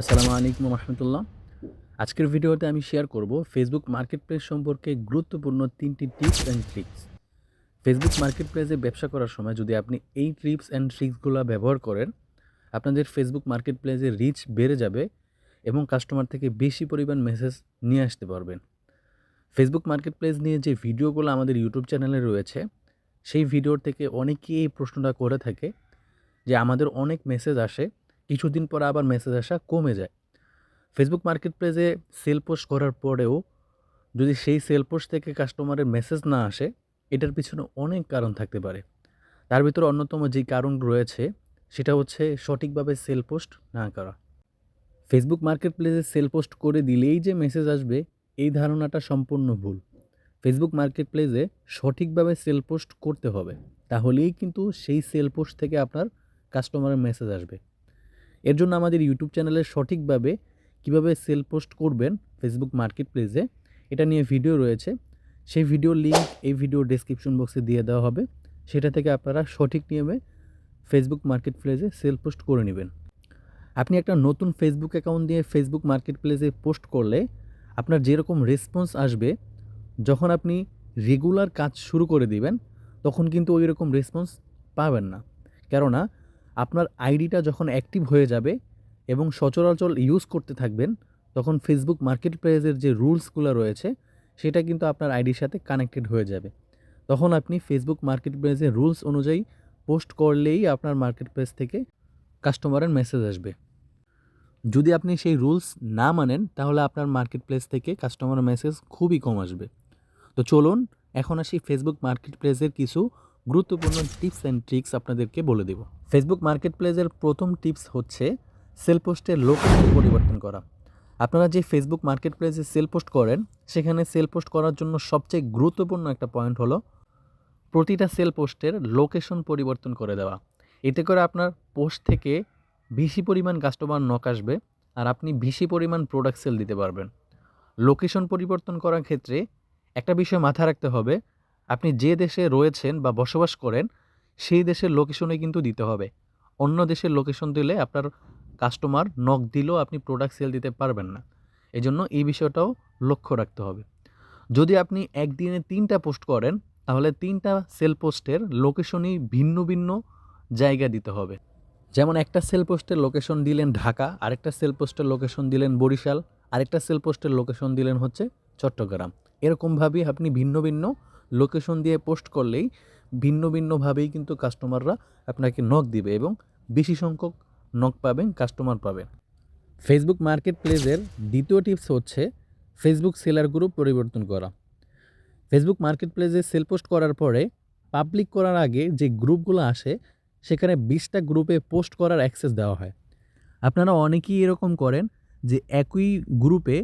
আসসালামু আলাইকুম রহমতুল্লাহ। আজকের ভিডিওতে আমি শেয়ার করব ফেসবুক মার্কেট প্লেস সম্পর্কে গুরুত্বপূর্ণ তিনটি tips and tricks Facebook market প্লেসে ব্যবসা করার সময় যদি আপনি এই টিপস অ্যান্ড ট্রিক্সগুলো ব্যবহার করেন, আপনাদের ফেসবুক মার্কেট প্লেসে রিচ বেড়ে যাবে এবং কাস্টমার থেকে বেশি পরিমাণ মেসেজ নিয়ে আসতে পারবেন। ফেসবুক মার্কেট প্লেস নিয়ে যে ভিডিওগুলো আমাদের ইউটিউব চ্যানেলে রয়েছে, সেই ভিডিওর থেকে অনেকেই এই প্রশ্নটা করে থাকে যে আমাদের অনেক মেসেজ আসে কিছুদিন পরে আবার মেসেজ আসা কমে যায়। ফেসবুক মার্কেট প্লেসে সেল পোস্ট করার পরেও যদি সেই সেল পোস্ট থেকে কাস্টমারের মেসেজ না আসে, এটার পিছনে অনেক কারণ থাকতে পারে। তার ভিতরে অন্যতম যেই কারণ রয়েছে, সেটা হচ্ছে সঠিকভাবে সেল পোস্ট না করা। ফেসবুক মার্কেট প্লেসে সেল পোস্ট করে দিলেই যে মেসেজ আসবে, এই ধারণাটা সম্পূর্ণ ভুল। ফেসবুক মার্কেট প্লেসে সঠিকভাবে সেল পোস্ট করতে হবে, তাহলেই কিন্তু সেই সেল পোস্ট থেকে আপনার কাস্টমারের মেসেজ আসবে। এর জন্য আমাদের ইউটিউব চ্যানেলে সঠিকভাবে কীভাবে সেল পোস্ট করবেন ফেসবুক মার্কেট প্লেসে এটা নিয়ে ভিডিও রয়েছে। সেই ভিডিও লিঙ্ক এই ভিডিও ডেসক্রিপশন বক্সে দিয়ে দেওয়া হবে। সেটা থেকে আপনারা সঠিক নিয়মে ফেসবুক মার্কেট প্লেসে সেল পোস্ট করে নেবেন। আপনি একটা নতুন ফেসবুক অ্যাকাউন্ট দিয়ে ফেসবুক মার্কেট প্লেসে পোস্ট করলে আপনার যেরকম রেসপন্স আসবে, যখন আপনি রেগুলার কাজ শুরু করে দিবেন, তখন কিন্তু ওই রকম রেসপন্স পাবেন না। কেননা আপনার আইডিটা যখন অ্যাক্টিভ হয়ে যাবে এবং সচরাচর ইউজ করতে থাকবেন, তখন ফেসবুক মার্কেট প্লেসের যে রুলসগুলো রয়েছে, সেটা কিন্তু আপনার আইডির সাথে কানেক্টেড হয়ে যাবে। তখন আপনি ফেসবুক মার্কেট প্লেসের রুলস অনুযায়ী পোস্ট করলেই আপনার মার্কেট প্লেস থেকে কাস্টমারের মেসেজ আসবে। যদি আপনি সেই রুলস না মানেন, তাহলে আপনার মার্কেট প্লেস থেকে কাস্টমার মেসেজ খুবই কম আসবে। তো চলুন, এখন আসি ফেসবুক মার্কেট প্লেসের কিছু গুরুত্বপূর্ণ টিপস অ্যান্ড ট্রিক্স আপনাদেরকে বলে দেব। ফেসবুক মার্কেট প্লেসের প্রথম টিপস হচ্ছে সেল পোস্টের লোকেশন পরিবর্তন করা। আপনারা যে ফেসবুক মার্কেট প্লেসে সেল পোস্ট করেন, সেখানে সেল পোস্ট করার জন্য সবচেয়ে গুরুত্বপূর্ণ একটা পয়েন্ট হলো প্রতিটা সেল পোস্টের লোকেশন পরিবর্তন করে দেওয়া। এতে করে আপনার পোস্ট থেকে বেশি পরিমাণ কাস্টমার নক আসবে আর আপনি বেশি পরিমাণ প্রোডাক্ট সেল দিতে পারবেন। লোকেশন পরিবর্তন করার ক্ষেত্রে একটা বিষয় মাথায় রাখতে হবে আপনি যে দেশে রয়েছেন বা বসবাস করেন, সেই দেশের লোকেশনে কিন্তু দিতে হবে। অন্য দেশের লোকেশন দিলে আপনার কাস্টমার নক দিলেও আপনি প্রোডাক্ট সেল দিতে পারবেন না। এজন্য এই বিষয়টাও লক্ষ্য রাখতে হবে। যদি আপনি একদিনে তিনটা পোস্ট করেন, তাহলে তিনটা সেল পোস্টের লোকেশনই ভিন্ন ভিন্ন জায়গা দিতে হবে। যেমন একটা সেল পোস্টের লোকেশন দিলেন ঢাকা, আরেকটা সেল পোস্টের লোকেশন দিলেন বরিশাল, আরেকটা সেল পোস্টের লোকেশন দিলেন হচ্ছে চট্টগ্রাম। এরকমভাবেই আপনি ভিন্ন ভিন্ন লোকেশন দিয়ে পোস্ট করলেই ভিন্ন ভিন্নভাবেই কিন্তু কাস্টমাররা আপনাকে নক দিবে এবং বেশি সংখ্যক নক পাবেন কাস্টমার পাবেন। ফেসবুক মার্কেট প্লেসের দ্বিতীয় টিপস হচ্ছে ফেসবুক সেলার গ্রুপ পরিবর্তন করা। ফেসবুক মার্কেট প্লেসে সেল পোস্ট করার পরে পাবলিক করার আগে যে গ্রুপগুলো আসে, সেখানে বিশটা গ্রুপে পোস্ট করার অ্যাক্সেস দেওয়া হয়। আপনারা অনেকেই এরকম করেন যে একই গ্রুপে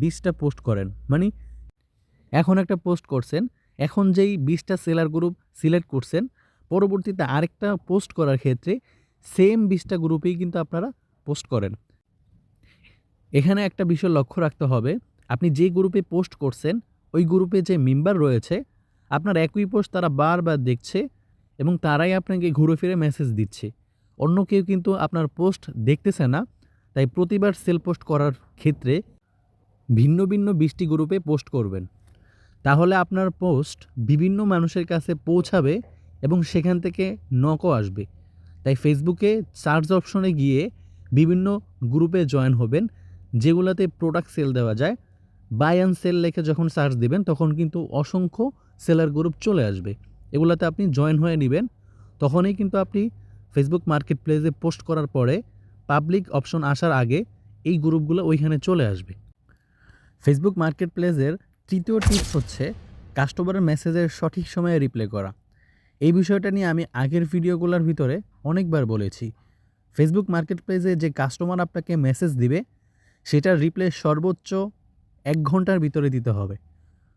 বিশটা পোস্ট করেন। মানে এখন একটা পোস্ট করছেন এখন যেই বিশটা সেলার গ্রুপ সিলেক্ট করছেন, পরবর্তীতে আরেকটা পোস্ট করার ক্ষেত্রে সেম বিশটা গ্রুপেই কিন্তু আপনারা পোস্ট করেন। এখানে একটা বিষয় লক্ষ্য রাখতে হবে, আপনি যে গ্রুপে পোস্ট করছেন, ওই গ্রুপে যে মেম্বার রয়েছে, আপনার একই পোস্ট তারা বারবার দেখছে এবং তারাই আপনাকে ঘুরে ফিরে মেসেজ দিচ্ছে। অন্য কেউ কিন্তু আপনার পোস্ট দেখতেছে না, তাই প্রতিবার সেল পোস্ট করার ক্ষেত্রে ভিন্ন ভিন্ন বিশটি গ্রুপে পোস্ট করবেন। তাহলে আপনার পোস্ট বিভিন্ন মানুষের কাছে পৌঁছাবে এবং সেখান থেকে নকও আসবে। তাই ফেসবুকে সার্চ অপশনে গিয়ে বিভিন্ন গ্রুপে জয়েন হবেন, যেগুলোতে প্রোডাক্ট সেল দেওয়া যায়। বাই অ্যান্ড সেল লেখে যখন সার্চ দিবেন, তখন কিন্তু অসংখ্য সেলার গ্রুপ চলে আসবে। এগুলোতে আপনি জয়েন হয়ে নেবেন। তখনই কিন্তু আপনি ফেসবুক মার্কেট প্লেসে পোস্ট করার পরে পাবলিক অপশন আসার আগে এই গ্রুপগুলো ওইখানে চলে আসবে। ফেসবুক মার্কেট প্লেসের তৃতীয় টিপস হচ্ছে কাস্টমারের মেসেজের সঠিক সময়ে রিপ্লাই করা। এই বিষয়টা নিয়ে আমি আগের ভিডিওগুলোর ভিতরে অনেকবার বলেছি। ফেসবুক মার্কেট প্লেসে যে কাস্টমার আপনাকে মেসেজ দিবে, সেটার রিপ্লাই সর্বোচ্চ এক ঘণ্টার ভিতরে দিতে হবে।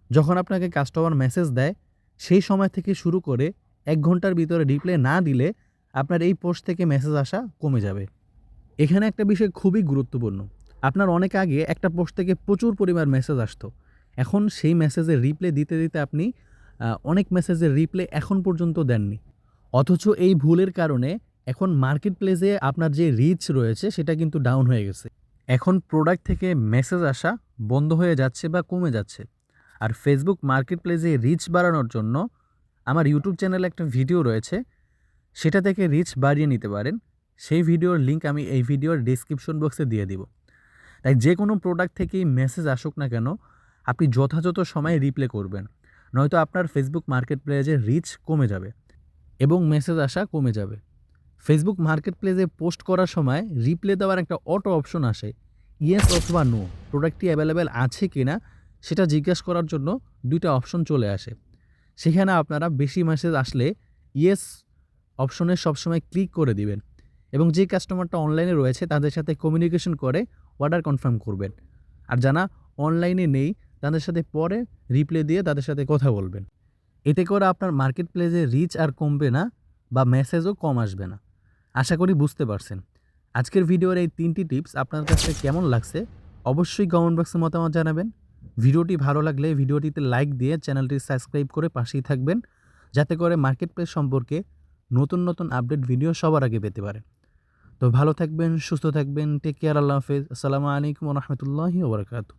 যখন আপনাকে কাস্টমার মেসেজ দেয়, সেই সময় থেকে শুরু করে এক ঘণ্টার ভিতরে রিপ্লাই না দিলে আপনার এই পোস্ট থেকে মেসেজ আসা কমে যাবে। এখানে একটা বিষয় খুবই গুরুত্বপূর্ণ। আপনার অনেক আগে একটা পোস্ট থেকে প্রচুর পরিমাণ মেসেজ আসতো। এখন সেই মেসেজের রিপ্লে দিতে দিতে আপনি অনেক মেসেজের রিপ্লে এখন পর্যন্ত দেননি। অথচ এই ভুলের কারণে এখন মার্কেট প্লেসে আপনার যে রিচ রয়েছে, সেটা কিন্তু ডাউন হয়ে গেছে। এখন প্রোডাক্ট থেকে মেসেজ আসা বন্ধ হয়ে যাচ্ছে বা কমে যাচ্ছে। আর ফেসবুক মার্কেট প্লেসে রিচ বাড়ানোর জন্য আমার ইউটিউব চ্যানেলে একটা ভিডিও রয়েছে, সেটা থেকে রিচ বাড়িয়ে নিতে পারেন। সেই ভিডিওর লিঙ্ক আমি এই ভিডিওর ডিসক্রিপশন বক্সে দিয়ে দিব। তাই যে কোনো প্রোডাক্ট থেকেই মেসেজ আসুক না কেন আপনি যথাযথ সময়ে রিপ্লে করবেন। নয়তো আপনার ফেসবুক মার্কেট প্লেসে রিচ কমে যাবে এবং মেসেজ আসা কমে যাবে। ফেসবুক মার্কেট প্লেসে পোস্ট করার সময় রিপ্লে দেওয়ার একটা অটো অপশন আসে ইয়েস অথবা নো প্রোডাক্টটি অ্যাভেলেবেল আছে কি না সেটা জিজ্ঞাসা করার জন্য দুইটা অপশন চলে আসে। সেখানে আপনারা বেশি মেসেজ আসলে ইয়েস অপশনে সবসময় ক্লিক করে দিবেন এবং যে কাস্টমারটা অনলাইনে রয়েছে তাদের সাথে কমিউনিকেশন করে অর্ডার কনফার্ম করবেন। আর যারা অনলাইনে নেই তাদের সাথে পরে রিপ্লে দিয়ে তাদের সাথে কথা বলবেন। এতে করে আপনার মার্কেট প্লেসে রিচ আর কমবে না বা মেসেজও কম আসবে না। আশা করি বুঝতে পারছেন। আজকের ভিডিওর এই তিনটি টিপস আপনার কাছে কেমন লাগছে অবশ্যই কমেন্ট বক্সে মতামত জানাবেন। ভিডিওটি ভালো লাগলে ভিডিওটিতে লাইক দিয়ে চ্যানেলটি সাবস্ক্রাইব করে পাশেই থাকবেন, যাতে করে মার্কেট প্লেস সম্পর্কে নতুন নতুন আপডেট ভিডিও সবার আগে পেতে পারেন। তো ভালো থাকবেন, সুস্থ থাকবেন টেক কেয়ার আল্লাহ হাফেজ। আসসালামু আলাইকুম রহমতুল্লাহি ওবরাকাতু